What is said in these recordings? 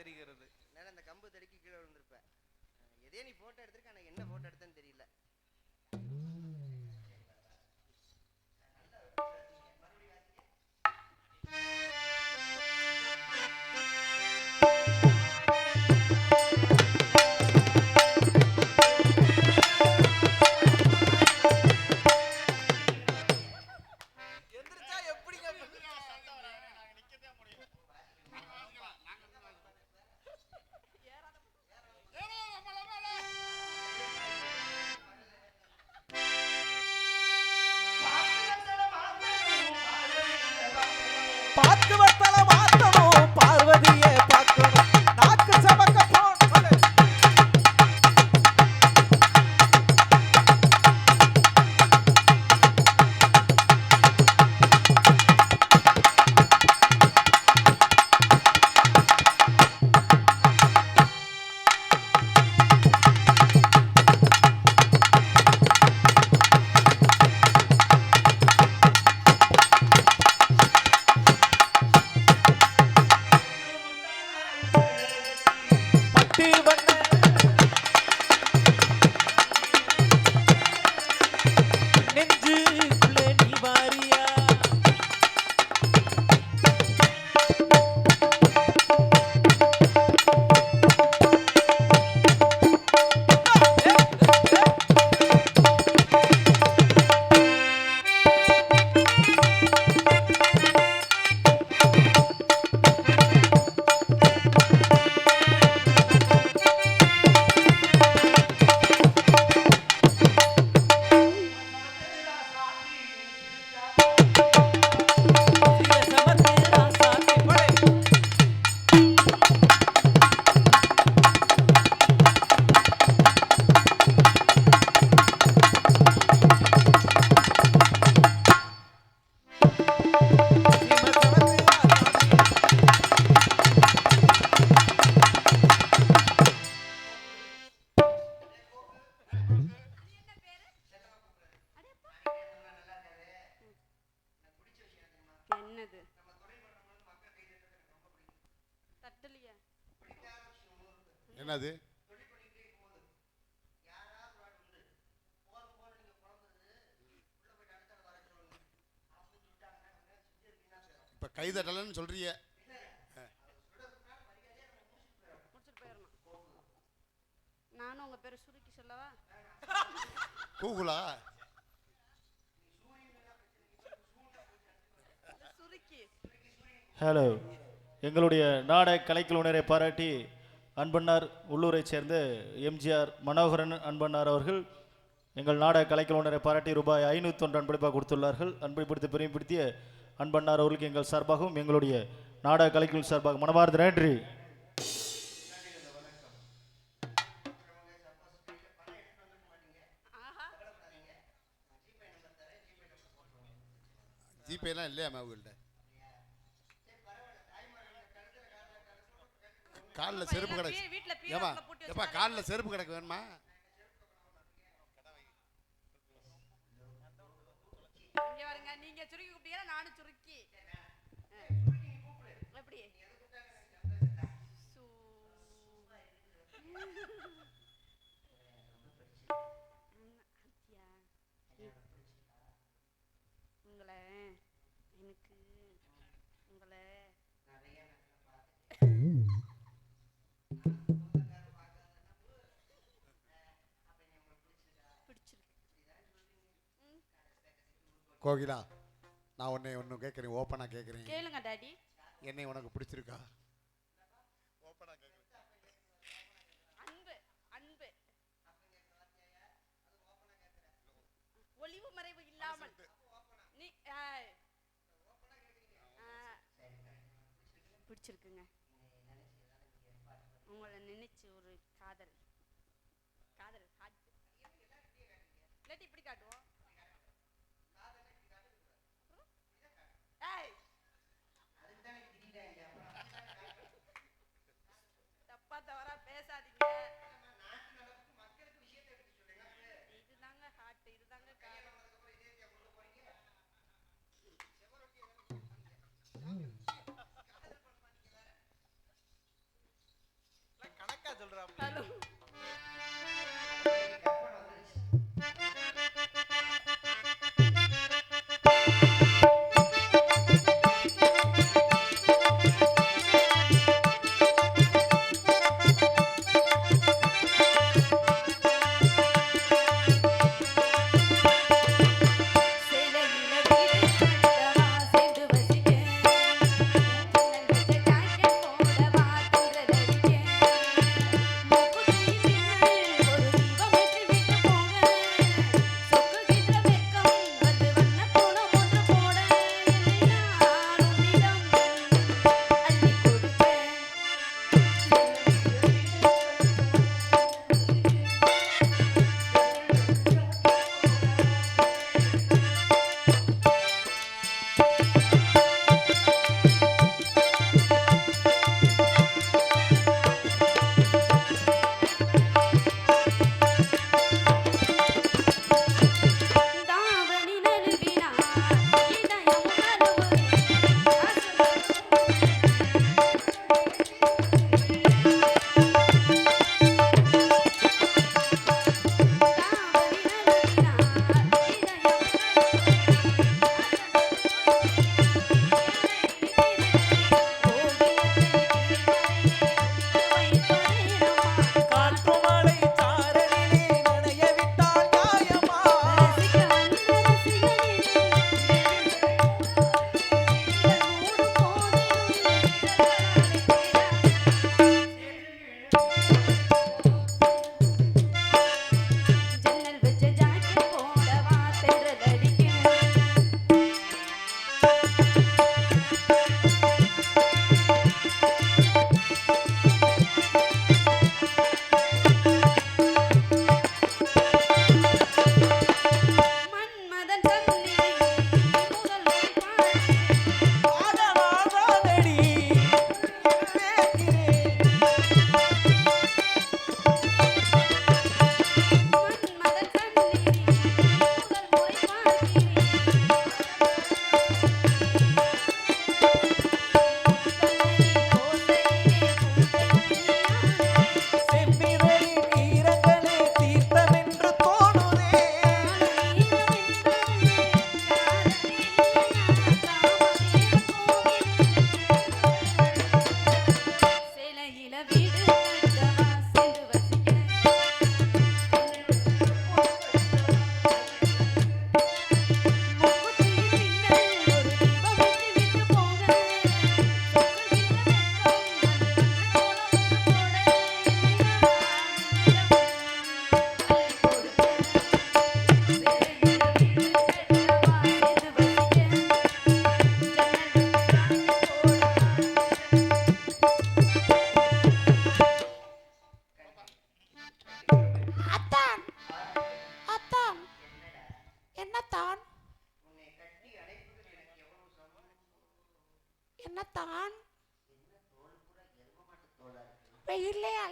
தெரிகிறது. நேரம் அந்த கம்பு தடுக்கி கீழே விழுந்திருப்ப எதே நீ போட்டோ எடுத்திருக்க எனக்கு என்ன போட்டோ எடுத்தேன்னு தெரியல. ಬಣ್ಣ கைதட்டலன்னு சொல்றிய நானும் உங்க பேரை சுருக்கி சொல்லவா? கூகுளா? ஹலோ எங்களுடைய நாடக கலைக்குழுவினரை பாராட்டி அன்பண்ணார் உள்ளூரைச் சேர்ந்த எம்ஜிஆர் மனோகரன் அன்பண்ணார் அவர்கள் எங்கள் நாடக கலைக்குழுவினரை பாராட்டி ரூபாய் ஐநூற்றொன்று அன்பளிப்பாக கொடுத்துள்ளார்கள். அன்பளிப்படுத்தி பெருமைப்படுத்திய அன்பண்ணார் அவர்களுக்கு எங்கள் சார்பாகவும் எங்களுடைய நாடக கலைக்குழு சார்பாக மனமார்ந்த நன்றி. ஆஹா ஜிபேலாம் இல்லையாம்மா உங்கள்கிட்ட காலில் செருப்பு கிடக்கு. ஏமா ஏப்பா காலில் செருப்பு கிடக்கு வேணுமா? கோகிலா நான் உன்னை ஒன்று கேட்குறேன் ஓப்பனாக கேட்குறேன் கேளுங்க டாடி. என்னை உனக்கு பிடிச்சிருக்கா? அன்பு அன்பு. ஒளிவு மறைவு இல்லாமல். நீ. பிடிச்சிருக்குங்க. உங்களை நினைச்சு ஒரு காதல். காதல் இல்லாட்டி இப்படி காட்டுவோம். கணக்கா சொல்றாங்க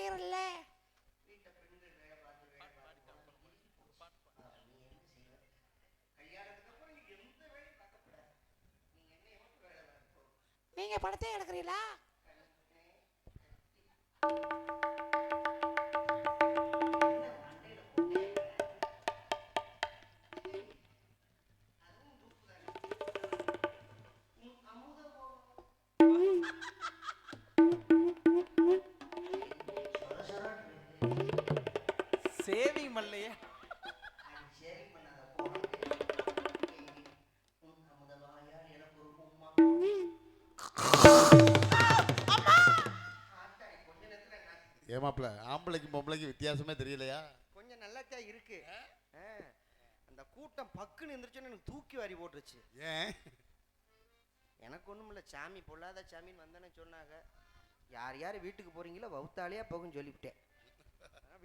டயர் இல்லை நீங்கள் படத்தை எடுக்கிறீங்களா? மாப்பிள்ள ஆம்பளைக்கு பொம்பளைக்கு வித்தியாசமே தெரியலையா? கொஞ்சம் நல்லாத்தான் தான் இருக்கு அந்த கூட்டம் பக்குன்னு இருந்துருச்சுன்னு எனக்கு தூக்கி வாரி போட்டுருச்சு. ஏன்? எனக்கு ஒன்றும் இல்லை சாமி பொல்லாத சாமின்னு வந்தேன்னு சொன்னாங்க. யார் யார் வீட்டுக்கு போகிறீங்களோ வவுத்தாலியாக போகும்னு சொல்லிவிட்டேன்.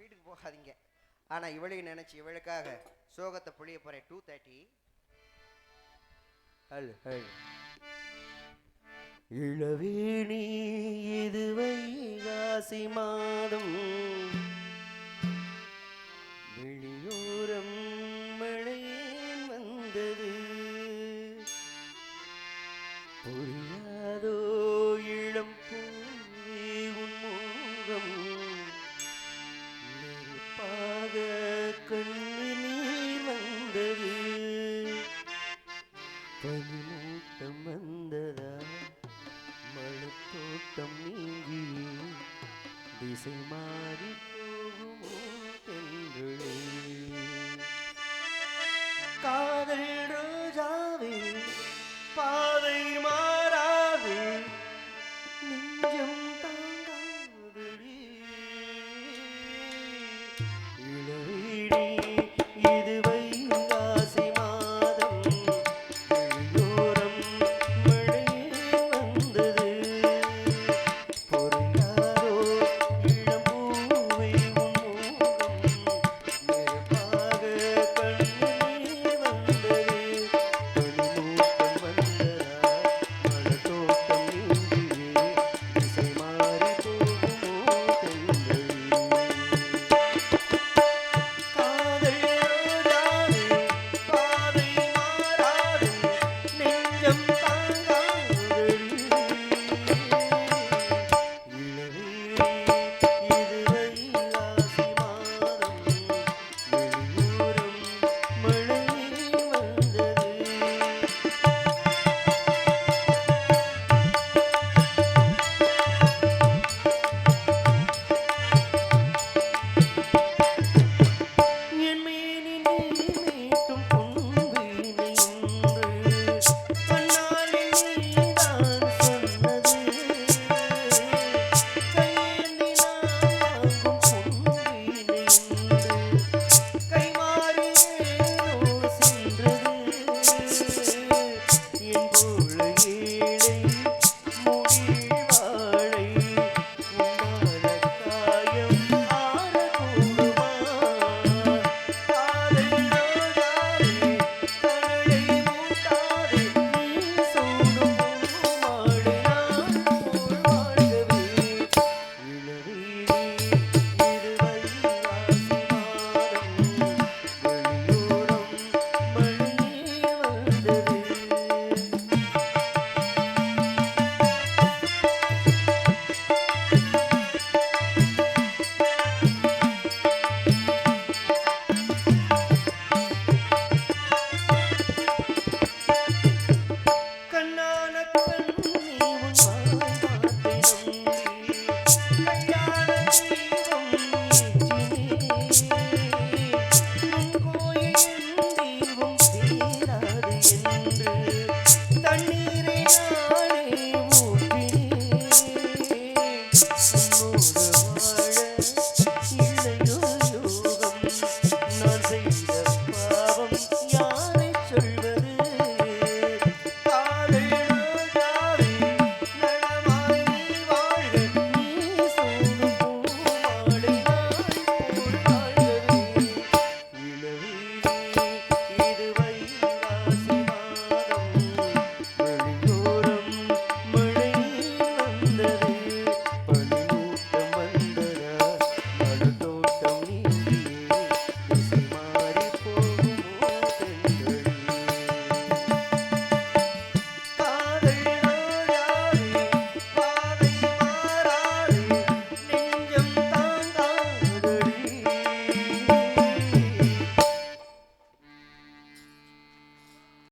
வீட்டுக்கு போகாதீங்க. ஆனால் இவளையும் நினச்சி இவளுக்காக சோகத்தை புளிய போகிறேன் டூ தேர்ட்டி ஹலோ ஹல் இளவேணி இது வைகாசி மாதம். வெளியூரம்